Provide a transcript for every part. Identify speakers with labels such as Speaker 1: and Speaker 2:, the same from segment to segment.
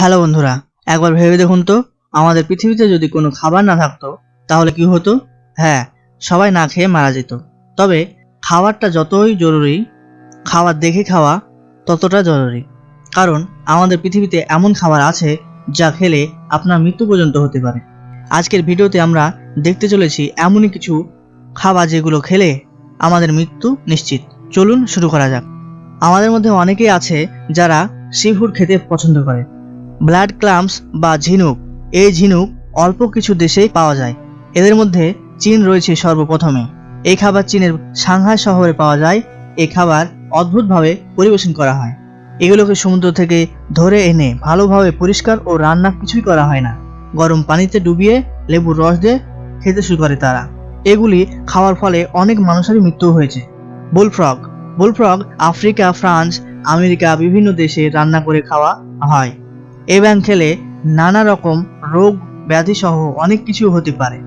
Speaker 1: Hello বন্ধুরা, একবার ভেবে দেখুন তো, আমাদের পৃথিবীতে যদি কোনো খাবার না থাকতো, তাহলে কি হতো? হ্যাঁ সবাই না খেয়ে মারা যেত। তবে খাবারটা যতই জরুরি, খাবার দেখে খাওয়া ততটা জরুরি। কারণ আমাদের পৃথিবীতে এমন খাবার আছে যা খেলে আপনার মৃত্যু পর্যন্ত হতে পারে। আজকের ভিডিওতে আমরা দেখতে চলেছি এমনই কিছু খাবার যেগুলো খেলে আমাদের মৃত্যু নিশ্চিত। চলুন শুরু করা যাক। আমাদের মধ্যে অনেকেই আছে যারা সি ফুড খেতে পছন্দ করে। ব্লাড ক্লাম্পস বা ঝিনুক। এই ঝিনুক অল্প কিছু দেশেই পাওয়া যায়। এদের মধ্যে চীন রয়েছে সর্বপ্রথমে। এই খাবার চীনের সাংহাই শহরে পাওয়া যায়। এই খাবার অদ্ভুতভাবে পরিবেশন করা হয়। এগুলোকে সমুদ্র থেকে ধরে এনে ভালোভাবে পরিষ্কার ও রান্না কিছুই করা হয় না। গরম পানিতে ডুবিয়ে লেবুর রস দিয়ে খেতে শুরু করে তারা। এগুলি খাওয়ার ফলে অনেক মানুষেরই মৃত্যু হয়েছে। Bullfrog. Bullfrog Africa, France, America বিভিন্ন দেশে রান্না করে খাওয়া হয়। এ ব্যাঙ খেলে নানা রকম রোগ ব্যাধি সহ অনেক কিছু হতে পারে।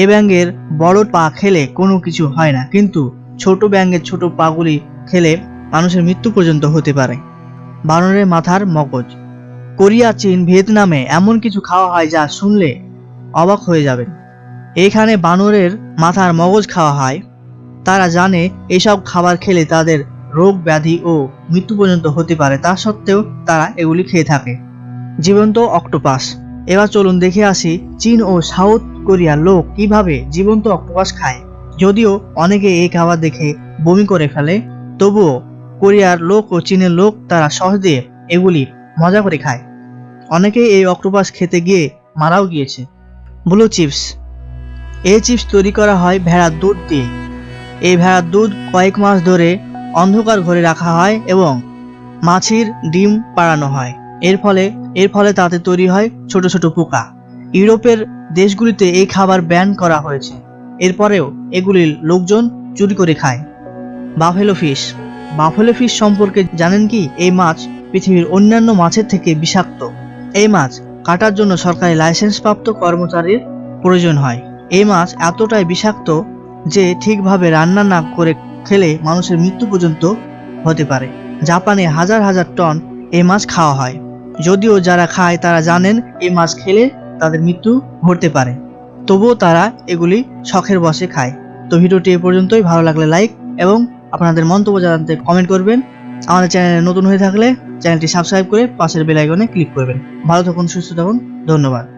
Speaker 1: এ ব্যাঙের বড় পা খেলে কোনো কিছু হয় না, কিন্তু ছোট ব্যাঙের ছোট পাগুলি খেলে মানুষের মৃত্যু পর্যন্ত হতে পারে। বানরের মাথার মগজ। কোরিয়া, চীন, ভিয়েতনামে এমন কিছু খাওয়া হয় যা শুনলে অবাক হয়ে যাবেন। এখানে বানরের মাথার মগজ খাওয়া হয়। তারা জানে এসব খাবার খেলে তাদের রোগ ব্যাধি ও মৃত্যু পর্যন্ত হতে পারে। তা সত্ত্বেও তারা এগুলি খেয়ে থাকে। জীবন্ত অক্টোপাস। এবার চলুন দেখে আসি চীন ও সাউথ কোরিয়ার লোক কীভাবে জীবন্ত অক্টোপাস খায়। যদিও অনেকে এই খাবার দেখে বমি করে ফেলে, তবুও কোরিয়ার লোক ও চীনের লোক তারা সহজে এগুলি মজা করে খায়। অনেকেই এই অক্টোপাস খেতে গিয়ে মারাও গিয়েছে। Blue chips. এই চিপস তৈরি করা হয় ভেড়ার দুধ দিয়ে। এই ভেড়ার দুধ কয়েক মাস ধরে অন্ধকার ঘরে রাখা হয় এবং মাছির ডিম পাড়ানো হয়। এর ফলে এর ফলে তাতে তৈরি হয় ছোট ছোট পোকা। ইউরোপের দেশগুলিতে এই খাবার ব্যান করা হয়েছে। এরপরেও এগুলির লোকজন চুরি করে খায়। Buffalo fish. বাফেলো ফিশ সম্পর্কে জানেন কি? এই মাছ পৃথিবীর অন্যান্য মাছের থেকে বিষাক্ত। এই মাছ কাটার জন্য সরকারি লাইসেন্সপ্রাপ্ত কর্মচারীর প্রয়োজন হয়। এই মাছ এতটাই বিষাক্ত যে ঠিকভাবে রান্না না করে খেলে মানুষের মৃত্যু পর্যন্ত হতে পারে। জাপানে হাজার হাজার টন এই মাছ খাওয়া হয়। যদিও যারা খায় তারা জানেন এই মাছ খেলে তাদের মৃত্যু ঘটতে পারে। তবুও তারা এগুলি শখের বসে খায়। তো ভিডিওটি এ পর্যন্তই। ভালো লাগলে লাইক এবং আপনাদের মন্তব্য জানাতে কমেন্ট করবেন। আমাদের চ্যানেলে নতুন হয়ে থাকলে চ্যানেলটি সাবস্ক্রাইব করে পাশের বেল আইকনে ক্লিক করবেন। ভালো থাকুন, সুস্থ থাকুন। ধন্যবাদ।